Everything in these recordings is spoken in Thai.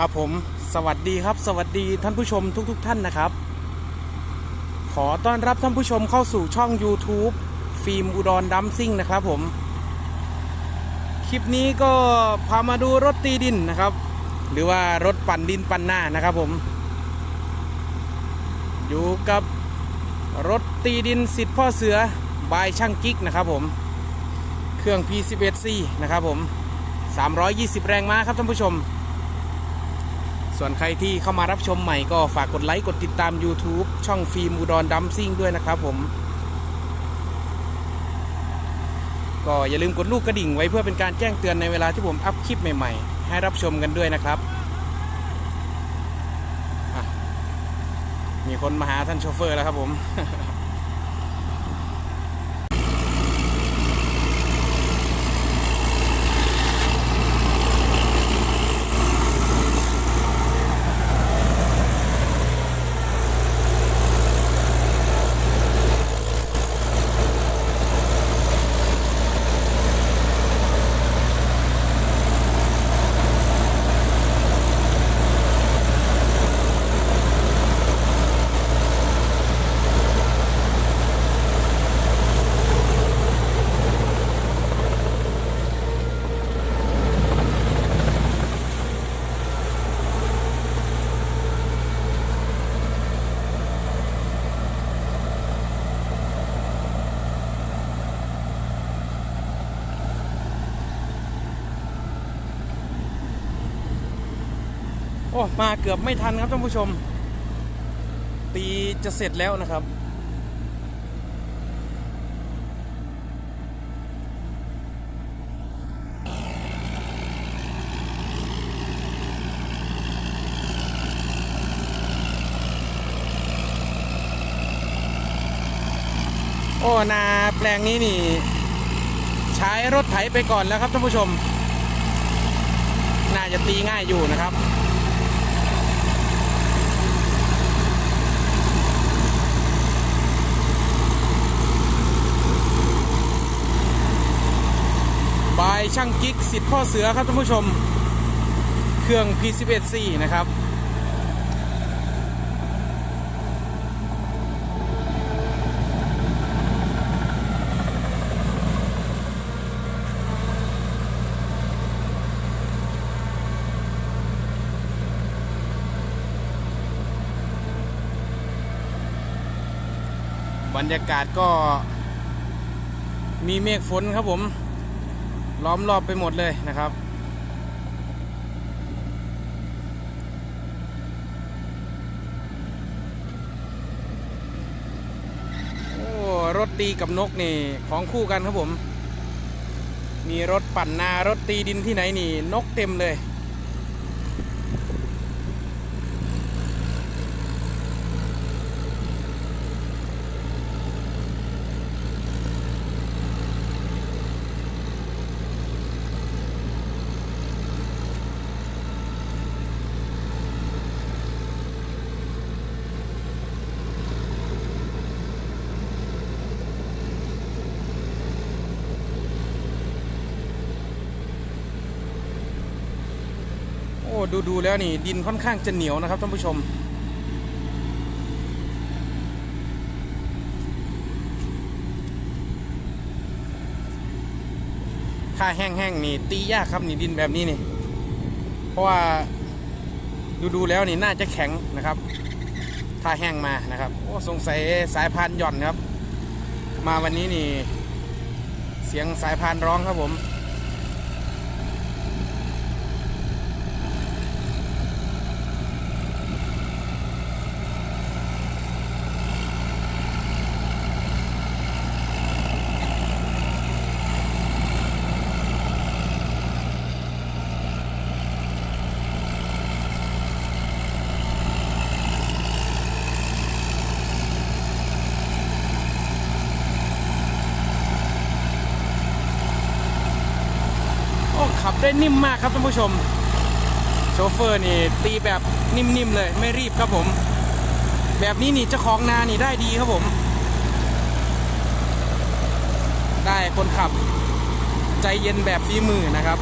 ครับผมสวัสดีครับ สวัสดีท่านผู้ชมทุกๆทท่านนะครับ ขอต้อนรับท่านผู้ชมเข้าสู่ช่อง YouTube ฟิล์มอุดรดัมซิ่งนะครับผม คลิปนี้ก็พามาดูรถตีดินนะครับ หรือว่ารถปั่นดินปั่นหน้านะครับผม อยู่กับรถตีดินสิทธิ์พ่อเสือบายช่างกิ๊กนะครับผม เครื่อง P11C นะครับผม 320 แรงม้าครับท่านผู้ชม ส่วนใครที่เข้ามารับชมใหม่ก็ฝากกดไลค์กดติดตาม YouTube ช่องฟิล์มอุดรดัมซิ่งด้วยนะครับผม ก็อย่าลืมกดลูกกระดิ่งไว้เพื่อเป็นการแจ้งเตือนในเวลาที่ผมอัพคลิปใหม่ๆ ให้รับชมกันด้วยนะครับ มีคนมาหาท่านโชเฟอร์แล้วครับผม อ้มาเกือบไม่ทันครับท่านผู้ชม ตีจะเสร็จแล้วนะครับ โอ้นาแปลงนี้นี่ ใช้รถไถไปก่อนแล้วครับท่านผู้ชม น่าจะตีง่ายอยู่นะครับ ช่างกิ๊กสิทธิ์พ่อเสือครับท่านผู้ชม เครื่อง P11C นะครับบรรยากาศก็มีเมฆฝนครับผม ล้อมรอบไปหมดเลยนะครับ โอ้รถตีกับนกนี่ของคู่กันครับผม มีรถปั่นนารถตีดินที่ไหนนี่นกเต็มเลย ดูดูแล้วนี่ ดินค่อนข้างจะเหนียวนะครับท่านผู้ชม ถ้าแห้งๆนี่ตียากครับนี่ดินแบบนี้นี่ เพราะว่าดูดูแล้วนี่น่าจะแข็งนะครับ ถ้าแห้งมานะครับ โอ้สงสัยสายพานหย่อนครับ มาวันนี้นี่ เสียงสายพานร้องครับผม ได้นิ่มมากครับท่านผู้ชม โชเฟอร์นี่ตีแบบนิ่มๆเลย ไม่รีบครับผม แบบนี้นี่เจ้าของนานี่ได้ดีครับผม ได้คนขับ ใจเย็นแบบฝีมือนะครับ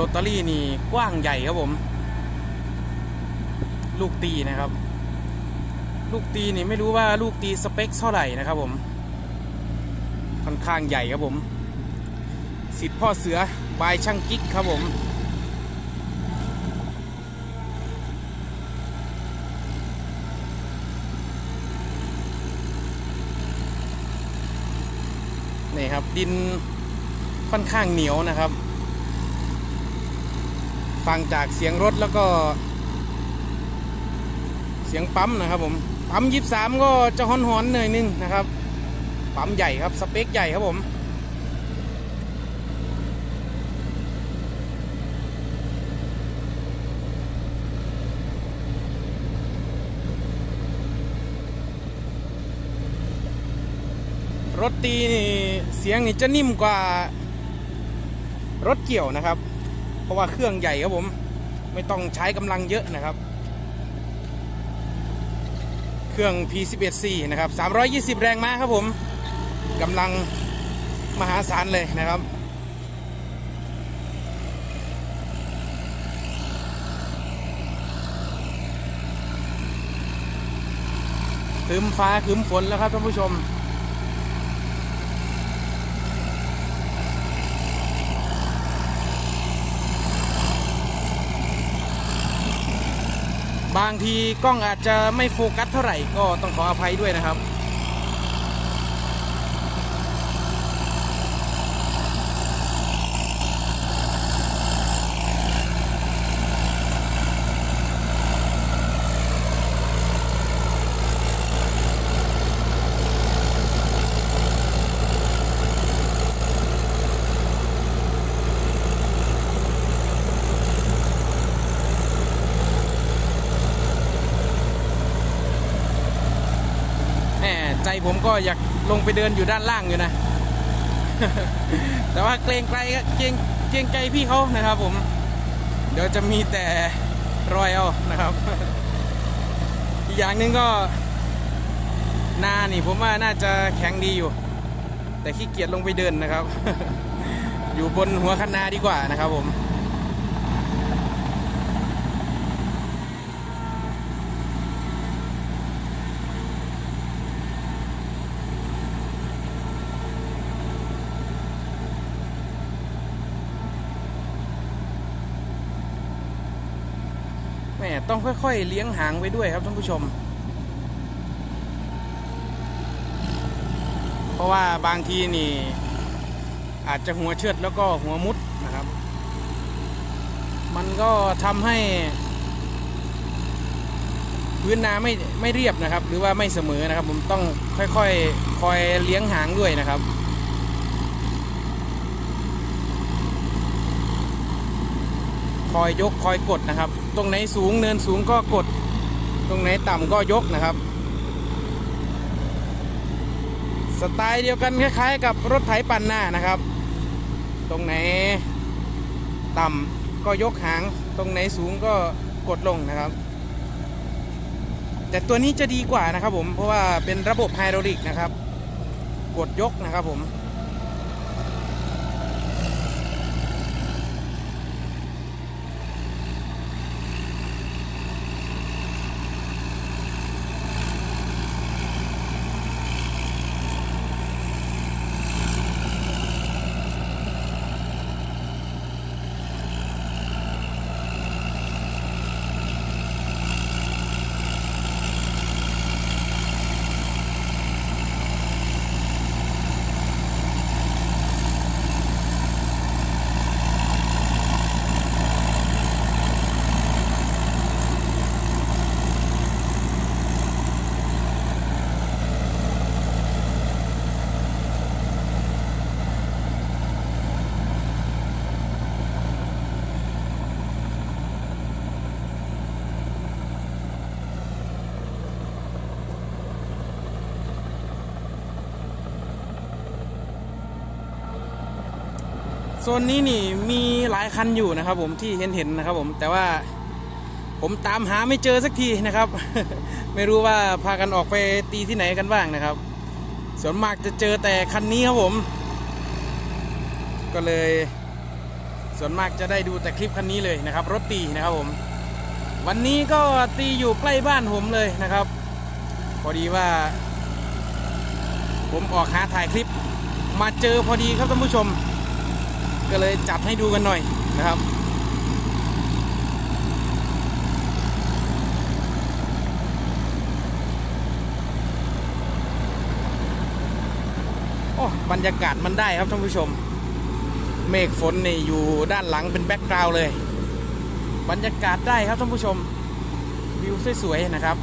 รตารี่นี่กว้างใหญ่ครับผม ลูกตีนะครับ ลูกตีนี่ไม่รู้ว่าลูกตีสเปคเท่าไหร่นะครับผม ค่อนข้างใหญ่ครับผม สิทธิ์พ่อเสือบายช่างกิ๊กครับผมนี่ครับดินค่อนข้างเหนียวนะครับ ฟังจากเสียงรถแล้วก็ เสียงปั๊มนะครับผมปั๊มยีสามก็จะหอนๆหน่อยนึงนะครับปั๊มใหญ่ครับสเปคใหญ่ครับผมรถตีนี่เสียงนี่จะนิ่มกว่ารถเกี่ยวนะครับ ราะว่าเครื่องใหญ่ครับผมไม่ต้องใช้กำลังเยอะนะครับ เครื่อง P11C นะครับ 320 แรงม้าครับผมกำลังมหาศาลเลยนะครับคืมฟ้าคืมฝนแล้วครับท่านผู้ชม บางทีกล้องอาจจะไม่โฟกัสเท่าไหร่ก็ต้องขออภัยด้วยนะครับ ผมก็อยากลงไปเดินอยู่ด้านล่างอยู่นะ แต่ว่าเกรงใจเกรงเกรงใจพี่เขานะครับ ผม เดี๋ยวจะมีแต่รอยเอานะครับ อีกอย่างหนึ่งก็นานี่ผมว่าน่าจะแข็งดีอยู่ แต่ขี้เกียจลงไปเดินนะครับ อยู่บนหัวคันนาดีกว่านะครับผม มต้องค่อยๆ เลี้ยงหางไว้ด้วยครับท่านผู้ชม เพราะว่าบางทีนี่ อาจจะหัวเชิดแล้วก็หัวมุดนะครับ มันก็ทำให้ พื้นนาไม่ไม่เรียบนะครับ หรือว่าไม่เสมอนะครับ ผมต้องค่อยๆ คอยเลี้ยงหางด้วยนะครับ คอยยกคอยกดนะครับ ตรงไหนสูงเนินสูงก็กด ตรงไหนต่ำก็ยกนะครับ สไตล์เดียวกันคล้ายๆ กับรถไถปั่นหน้านะครับ ตรงไหนต่ำก็ยกหาง ตรงไหนสูงก็กดลงนะครับ แต่ตัวนี้จะดีกว่านะครับผมเพราะว่าเป็นระบบไฮดรอลิกนะครับ กดยกนะครับผม โซนนี้นี่มีหลายคันอยู่นะครับ ผมที่เห็นเห็นๆนะครับ ผมแต่ว่าผมตามหาไม่เจอสักทีนะครับ ไม่รู้ว่าพากันออกไปตีที่ไหนกันบ้างนะครับ ส่วนมากจะเจอแต่คันนี้ครับผม ก็เลย ส่วนมากจะได้ดูแต่คลิปคันนี้เลยนะครับ รถตีนะครับผม วันนี้ก็ตีอยู่ใกล้บ้านผมเลยนะครับ พอดีว่า ผมออกหาถ่ายคลิป มาเจอพอดีครับท่านผู้ชม ก็เลยจัดให้ดูกันหน่อยนะครับ โอ้บรรยากาศมันได้ครับท่านผู้ชม เมฆฝนนี่อยู่ด้านหลังเป็นแบ็กกราวด์เลย บรรยากาศได้ครับท่านผู้ชม วิวสวยๆนะครับ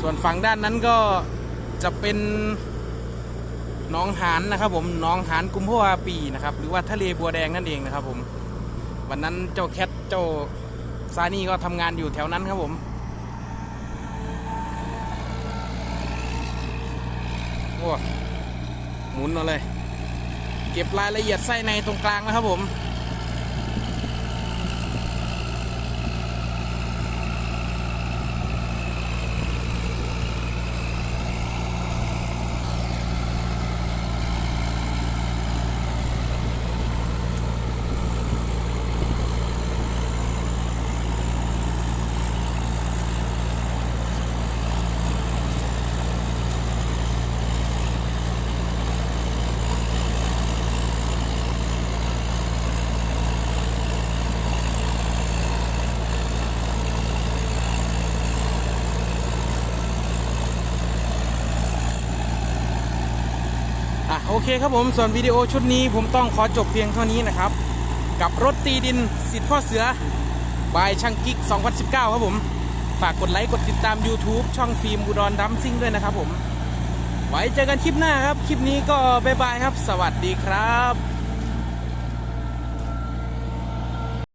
ส่วนฝั่งด้านนั้นก็จะเป็น น้องหานนะครับผมน้องหานกุมภาวาปีนะครับ หรือว่าทะเลบัวแดงนั่นเองนะครับ ผม วันนั้นเจ้าแคทเจ้าซานี่ก็ทำงานอยู่แถวนั้นครับผมโอ้หมุนเอาเลย เก็บรายละเอียดไส้ในตรงกลางนะครับผม โอเคครับผมส่วนวิดีโอชุดนี้ผมต้องขอจบเพียงเท่านี้นะครับ กับรถตีดินสิทธิ์พ่อเสือบายช่างกิ๊ก 2019 ครับผม ฝากกดไลค์กดติดตาม YouTube ช่องฟิล์มอุดรดัมซิ่งด้วยนะครับผม ไว้เจอกันคลิปหน้าครับ คลิปนี้ก็บ๊ายบายครับ สวัสดีครับ